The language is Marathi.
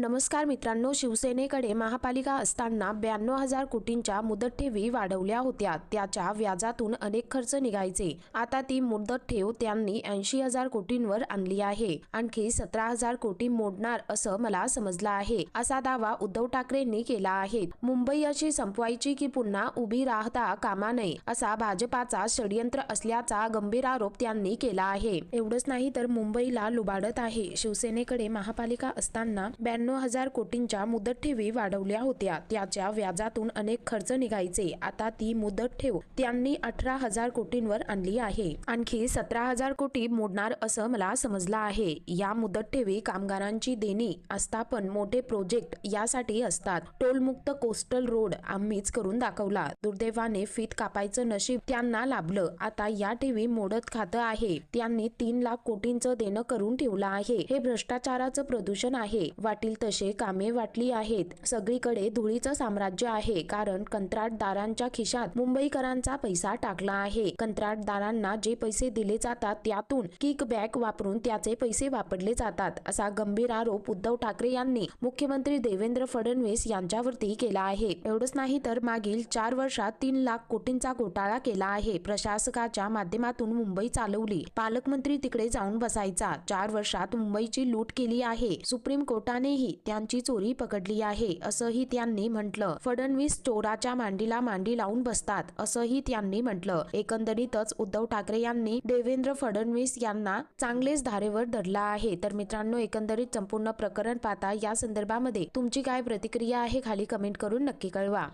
नमस्कार मित्रांनो शिवसेनेकडे महापालिका असताना ब्याण्णव हजार कोटींच्या मुदत ठेवी वाढवल्या होत्या. त्याच्या व्याजातून अनेक खर्च निघायचे. आता ती मुदत ठेव त्यांनी ऐंशी हजार कोटींवर आणली आहे. आणखी सतरा हजार कोटी मोडणार असं मला समजलं आहे असा दावा उद्धव ठाकरेंनी केला आहे. मुंबई अशी संपवायची की पुन्हा उभी राहता कामा नये असा भाजपाचा षडयंत्र असल्याचा गंभीर आरोप त्यांनी केला आहे. एवढंच नाही तर मुंबईला लुबाडत आहे. शिवसेनेकडे महापालिका असताना ब्याण्णव हजार कोटींच्या मुदत ठेवी वाढवल्या होत्या. त्याच्या व्याजातून अनेक खर्च निघायचे. आता ती मुदत ठेव त्यांनी अठरा हजार कोटींवर आणली आहे. आणखी सतरा हजार कोटी मोडणार असं मला समजलं आहे. या मुदत ठेवी कामगारांची देणी आस्थापन मोठे प्रोजेक्ट यासाठी असतात. टोलमुक्त कोस्टल रोड आम्हीच करून दाखवला. दुर्दैवाने फीत कापायचं नशीब त्यांना लाभलं. आता या ठेवी मोडत खातं आहे. त्यांनी तीन लाख कोटींचं देणं करून ठेवलं आहे. हे भ्रष्टाचाराचं प्रदूषण आहे. वाटील तसे कामे वाटली आहेत. सगळीकडे धुळीचं साम्राज्य आहे. कारण कंत्राटदारांच्या खिशात मुंबईकरांचा पैसा टाकला आहे. कंत्राटदारांना जे पैसे दिले जातात त्यातून किकबॅक वापरून त्याचे पैसे वापरले जातात असा गंभीर आरोप उद्धव ठाकरे यांनी मुख्यमंत्री देवेंद्र फडणवीस यांच्यावरती केला आहे. एवढंच नाही तर मागील चार वर्षात तीन लाख कोटींचा घोटाळा केला आहे. प्रशासकाच्या माध्यमातून मुंबई चालवली. पालकमंत्री तिकडे जाऊन बसायचा. चार वर्षात मुंबईची लूट केली आहे. सुप्रीम कोर्टानेही त्यांची चोरी पकडली आहे असंही त्यांनी म्हटलं. फडणवीस चोराच्या मांडीला मांडी लावून बसतात असंही त्यांनी म्हटलं. एकंदरीतच उद्धव ठाकरे यांनी देवेंद्र फडणवीस यांना चांगलेच धारेवर धरला आहे. तर मित्रांनो एकंदरीत संपूर्ण प्रकरण पाहता या संदर्भामध्ये तुमची काय प्रतिक्रिया आहे खाली कमेंट करून नक्की कळवा.